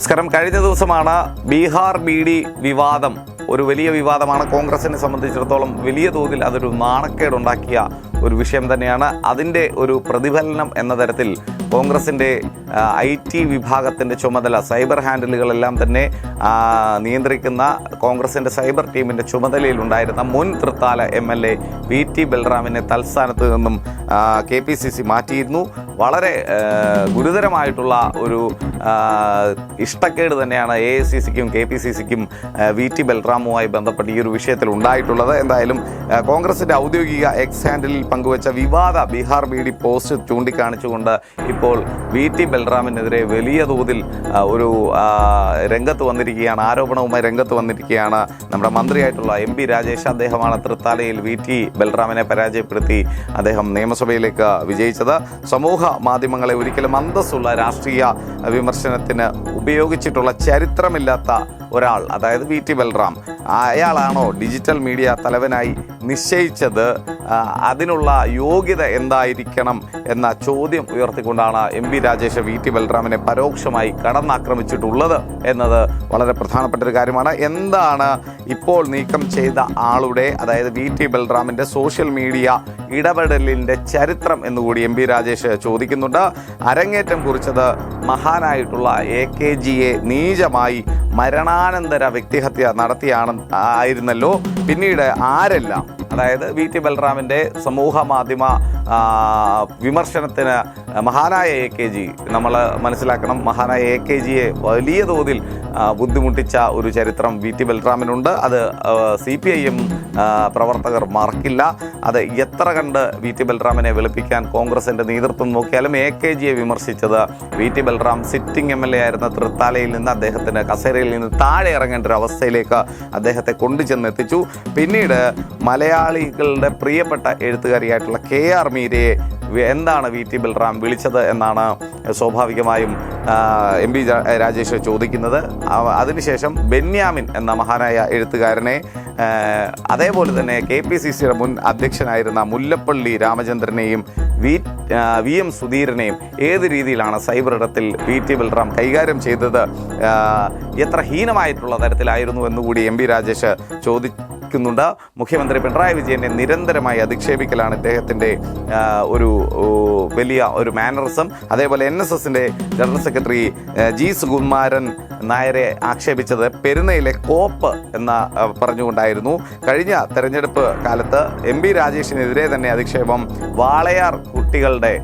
നമസ്കാരം. കഴിഞ്ഞ ദിവസമാണ് ബീഹാർ ബി ഡി വിവാദം. ഒരു വലിയ വിവാദമാണ് കോൺഗ്രസിനെ സംബന്ധിച്ചിടത്തോളം വലിയ തോതിൽ അതൊരു നാണക്കേടുണ്ടാക്കിയ ഒരു വിഷയം തന്നെയാണ്. അതിന്റെ ഒരു പ്രതിഫലനം എന്ന തരത്തിൽ കോൺഗ്രസിന്റെ ഐ ടി വിഭാഗത്തിന്റെ ചുമതല സൈബർ ഹാൻഡിലുകളെല്ലാം തന്നെ നിയന്ത്രിക്കുന്ന കോൺഗ്രസിന്റെ സൈബർ ടീമിന്റെ ചുമതലയിലുണ്ടായിരുന്ന മുൻ Thrithala M L A V T ബൽറാമിനെ തൽസ്ഥാനത്ത് നിന്നും കെ പി സി സി മാറ്റിയിരുന്നു. വളരെ ഗുരുതരമായിട്ടുള്ള ഒരു ഇഷ്ടക്കേട് തന്നെയാണ് എ ഐ സി സിക്കും കെ പി സി സിക്കും വി ടി ബൽറാമുമായി ബന്ധപ്പെട്ട് ഈ ഒരു വിഷയത്തിൽ ഉണ്ടായിട്ടുള്ളത്. എന്തായാലും കോൺഗ്രസിന്റെ ഔദ്യോഗിക എക്സ് ഹാൻഡിലിൽ പങ്കുവച്ച വിവാദ ബീഹാർ ബി ഡി പോസ്റ്റ് ചൂണ്ടിക്കാണിച്ചുകൊണ്ട് ഇപ്പോൾ വി ടി ബൽറാമിനെതിരെ വലിയ തോതിൽ ഒരു രംഗത്ത് വന്നിരിക്കുകയാണ്. ആരോപണവുമായി രംഗത്ത് വന്നിരിക്കുകയാണ് നമ്മുടെ മന്ത്രിയായിട്ടുള്ള എം പി രാജേഷ്. അദ്ദേഹമാണ് തൃത്താലയിൽ വി ടി ബൽറാമിനെ പരാജയപ്പെടുത്തി അദ്ദേഹം നിയമസഭയിലേക്ക് വിജയിച്ചത്. സമൂഹ മാധ്യമങ്ങളെ ഒരിക്കലും അന്തസ്സുള്ള രാഷ്ട്രീയ വിമർശനത്തിന് ഉപയോഗിച്ചിട്ടുള്ള ചരിത്രമില്ലാത്ത ഒരാൾ അതായത് വി. ടി. ബൽറാം അയാളാണോ ഡിജിറ്റൽ മീഡിയ തലവനായി നിശ്ചയിച്ചത്? അതിനുള്ള യോഗ്യത എന്തായിരിക്കണം എന്ന ചോദ്യം ഉയർത്തിക്കൊണ്ടാണ് M V Rajesh V. T. ബൽറാമിനെ പരോക്ഷമായി കടന്നാക്രമിച്ചിട്ടുള്ളത് എന്നത് വളരെ പ്രധാനപ്പെട്ട ഒരു കാര്യമാണ്. എന്താണ് ഇപ്പോൾ നീക്കം ചെയ്ത ആളുടെ അതായത് വി. ടി. ബൽറാമിന്റെ സോഷ്യൽ മീഡിയ ഇടപെടലിന്റെ ചരിത്രം എന്നുകൂടി എം വി രാജേഷ് ചോദിക്കുന്നുണ്ട്. അരങ്ങേറ്റം കുറിച്ചത് മഹാനായിട്ടുള്ള എ കെ ജിയെ നീചമായി മരണാനന്തര വ്യക്തിഹത്യ നടത്തിയാണ് ആയിരുന്നല്ലോ. പിന്നീട് ആരെല്ലാം അതായത് വി ടി ബൽറാമിന്റെ സമൂഹ മാധ്യമ വിമർശനത്തിന് മഹാനായ എ കെ ജി നമ്മൾ മനസ്സിലാക്കണം മഹാനായ എ കെ ജിയെ വലിയ തോതിൽ ബുദ്ധിമുട്ടിച്ച ഒരു ചരിത്രം വി ടി ബൽറാമിനുണ്ട്. അത് സി പി ഐ എം പ്രവർത്തകർ മറക്കില്ല. അത് എത്ര കണ്ട് വി ടി ബൽറാമിനെ വെളുപ്പിക്കാൻ കോൺഗ്രസിന്റെ നേതൃത്വം നോക്കിയാലും എ കെ ജിയെ വിമർശിച്ചത് V T Balram sitting M L A ആയിരുന്ന തൃത്താലയിൽ നിന്ന് അദ്ദേഹത്തിന് കസേരയിൽ നിന്ന് താഴെ ഇറങ്ങേണ്ട ഒരു അവസ്ഥയിലേക്ക് അദ്ദേഹത്തെ കൊണ്ടുചെന്ന് എത്തിച്ചു പിന്നീട് മലയാളികളുടെ പ്രിയപ്പെട്ട എഴുത്തുകാരിയായിട്ടുള്ള കെ ആർ മീരയെ എന്താണ് വി ടി ബൽറാം വിളിച്ചത് എന്നാണ് സ്വാഭാവികമായും എം പി രാജേഷ് ചോദിക്കുന്നത്. അതിനുശേഷം ബെന്യാമിൻ എന്ന മഹാനായ എഴുത്തുകാരനെ അതേപോലെ തന്നെ കെ പി സി സിയുടെ മുൻ അധ്യക്ഷനായിരുന്ന മുല്ലപ്പള്ളി രാമചന്ദ്രനെയും വി വി എം സുധീരനെയും ഏത് രീതിയിലാണ് സൈബർ ഇടത്തിൽ വി ടി ബൽറാം കൈകാര്യം ചെയ്തത്? എത്ര ഹീനമായിട്ടുള്ള തരത്തിലായിരുന്നു എന്നുകൂടി എം പി രാജേഷ് ചോദി ുന്നുണ്ട് മുഖ്യമന്ത്രി പിണറായി വിജയനെ നിരന്തരമായി അധിക്ഷേപിക്കലാണ് ഇദ്ദേഹത്തിന്റെ ഒരു വലിയ ഒരു മാനറിസം. അതേപോലെ എൻ എസ് എസിന്റെ general secretary G Sukumaran Nair ആക്ഷേപിച്ചത് പെരുന്നയിലെ കോപ്പ് എന്ന പറഞ്ഞുകൊണ്ടായിരുന്നു. കഴിഞ്ഞ തെരഞ്ഞെടുപ്പ് കാലത്ത് എം പി രാജേഷിനെതിരെ തന്നെ അധിക്ഷേപം വാളയാർ കുട്ടികളുടെ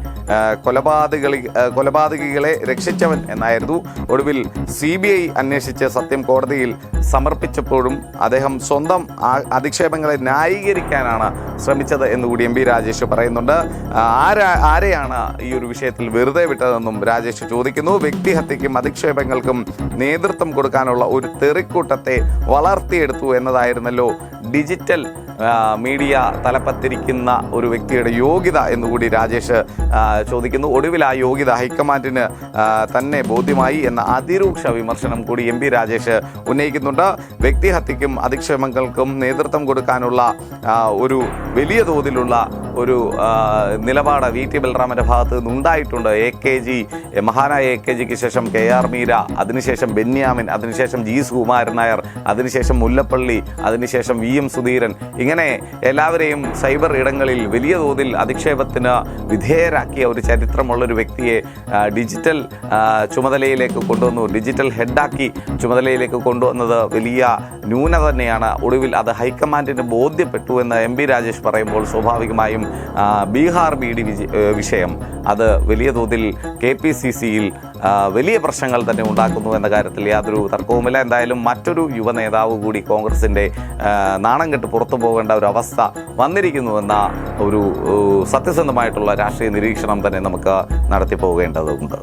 കൊലപാതകളി കൊലപാതകികളെ രക്ഷിച്ചവൻ എന്നായിരുന്നു. ഒടുവിൽ സി ബി ഐ അന്വേഷിച്ച് സത്യം കോടതിയിൽ സമർപ്പിച്ചപ്പോഴും അദ്ദേഹം സ്വന്തം ആ അധിക്ഷേപങ്ങളെ ന്യായീകരിക്കാനാണ് ശ്രമിച്ചത് എന്നുകൂടി എം പി രാജേഷ് പറയുന്നുണ്ട്. ആരാ ആരെയാണ് ഈ ഒരു വിഷയത്തിൽ വെറുതെ വിട്ടതെന്നും രാജേഷ് ചോദിക്കുന്നു. വ്യക്തിഹത്യക്കും അധിക്ഷേപങ്ങൾക്കും നേതൃത്വം കൊടുക്കാനുള്ള ഒരു തെറിക്കൂട്ടത്തെ വളർത്തിയെടുത്തു എന്നതായിരുന്നല്ലോ ഡിജിറ്റൽ മീഡിയ തലപ്പത്തിരിക്കുന്ന ഒരു വ്യക്തിയുടെ യോഗ്യത എന്നുകൂടി രാജേഷ് ചോദിക്കുന്നു. ഒടുവിൽ ആ യോഗ്യത ഹൈക്കമാൻഡിന് തന്നെ ബോധ്യമായി എന്ന അതിരൂക്ഷ വിമർശനം കൂടി എം പി രാജേഷ് ഉന്നയിക്കുന്നുണ്ട്. വ്യക്തിഹത്യക്കും അധിക്ഷേപങ്ങൾക്കും നേതൃത്വം കൊടുക്കാനുള്ള ഒരു വലിയ തോതിലുള്ള ഒരു നിലപാട് വി ടി ബൽറാമിന്റെ ഭാഗത്ത് നിന്നുണ്ടായിട്ടുണ്ട്. എ കെ ജി മഹാനായ എ കെ ജിക്ക് ശേഷം കെ ആർ മീര അതിനുശേഷം ബെന്യാമിൻ അതിനുശേഷം ജി സുകുമാരൻ നായർ അതിനുശേഷം മുല്ലപ്പള്ളി അതിനുശേഷം വി എം സുധീരൻ. ഇങ്ങനെ എല്ലാവരെയും സൈബർ ഇടങ്ങളിൽ വലിയ തോതിൽ അധിക്ഷേപത്തിന് വിധേയരാക്കിയ ഒരു ചരിത്രമുള്ള ഒരു വ്യക്തിയെ ഡിജിറ്റൽ ചുമതലയിലേക്ക് കൊണ്ടുവന്നു. ഡിജിറ്റൽ ഹെഡാക്കി ചുമതലയിലേക്ക് കൊണ്ടുവന്നത് വലിയ ന്യൂനത തന്നെയാണ് ഒടുവിൽ അത് ഹൈക്കമാൻഡിന് ബോധ്യപ്പെട്ടു എന്ന് എം പി രാജേഷ് പറയുമ്പോൾ സ്വാഭാവികമായും ബീഹാർ ബി ഡി വിഷയം അത് വലിയ തോതിൽ കെ പി സി സിയിൽ വലിയ പ്രശ്നങ്ങൾ തന്നെ ഉണ്ടാക്കുന്നു എന്ന കാര്യത്തിൽ യാതൊരു തർക്കവുമില്ല. എന്തായാലും മറ്റൊരു യുവ നേതാവ് കൂടി കോൺഗ്രസിന്റെ നാണം കെട്ട് പുറത്തു പോകേണ്ട ഒരു അവസ്ഥ വന്നിരിക്കുന്നുവെന്ന ഒരു സത്യസന്ധമായിട്ടുള്ള രാഷ്ട്രീയ നിരീക്ഷണം തന്നെ നമുക്ക് നടത്തി പോകേണ്ടതുണ്ട്